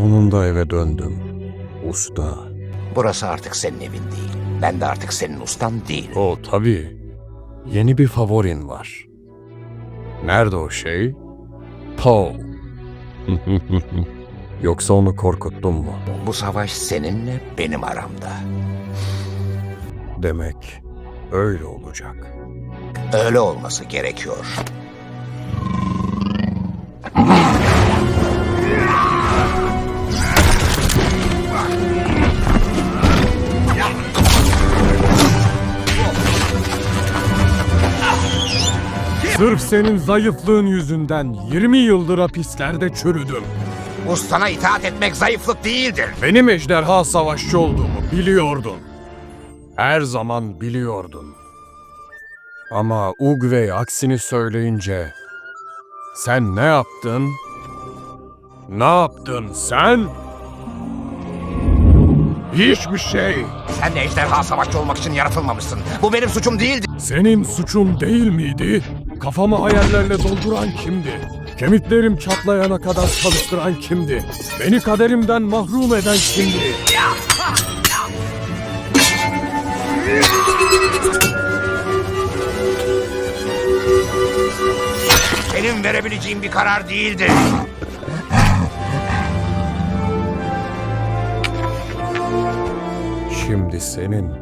Sonunda eve döndüm. Usta. Burası artık senin evin değil. Ben de artık senin ustan değilim. O tabii. Yeni bir favorin var. Nerede o şey? Paul. Yoksa onu korkuttun mu? Bu savaş seninle benim aramda. Demek öyle olacak. Öyle olması gerekiyor. Sırf senin zayıflığın yüzünden 20 yıldır hapislerde çürüdüm. Ustana itaat etmek zayıflık değildir. Benim ejderha savaşçı olduğumu biliyordun. Her zaman biliyordun. Ama Ugvey aksini söyleyince sen ne yaptın? Ne yaptın sen? Hiçbir şey. Sen de ejderha savaşçı olmak için yaratılmamışsın. Bu benim suçum değildi. Senin suçun değil miydi? Kafamı hayallerle dolduran kimdi? Kemiklerim çatlayana kadar çalıştıran kimdi? Beni kaderimden mahrum eden kimdi? Benim verebileceğim bir karar değildi. Şimdi senin.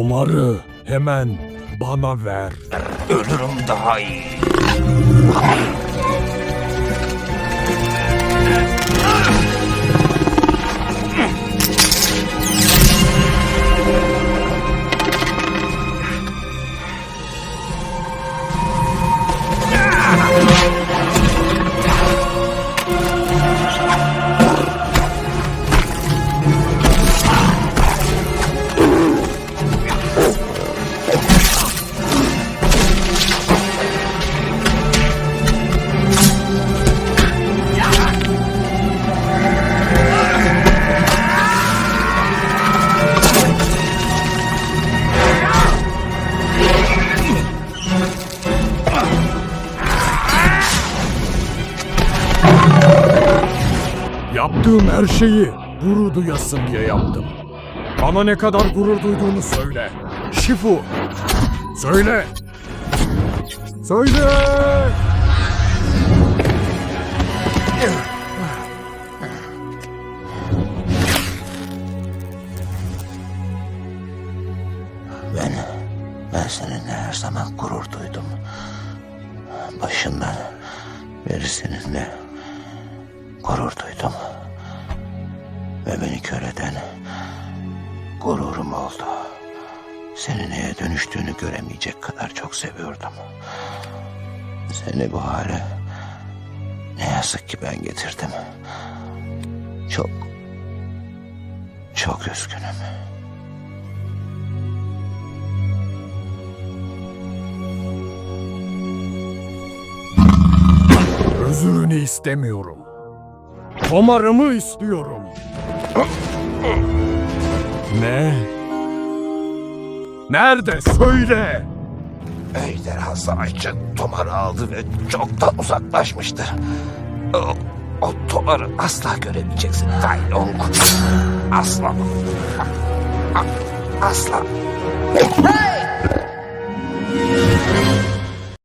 Tomarı hemen bana ver. Ölürüm daha iyi. Yaptığım her şeyi gurur duyasın diye yaptım. Bana ne kadar gurur duyduğunu söyle. Şifu. Söyle. Söyle. Ben, ben seninle her zaman gurur duydum. Başından beri seninle gurur duydum. Ve beni kör eden gururum oldu. Seni neye dönüştüğünü göremeyecek kadar çok seviyordum. Seni bu hale ne yazık ki ben getirdim. Çok, çok üzgünüm. Özürünü istemiyorum. Tomarımı istiyorum. Ne? Nerede? Söyle. Ejderha savaşçı Tomar'ı aldı ve çoktan uzaklaşmıştı. O, o Tomar'ı asla göremeyeceksin Tai Long. Asla. Asla. Hey!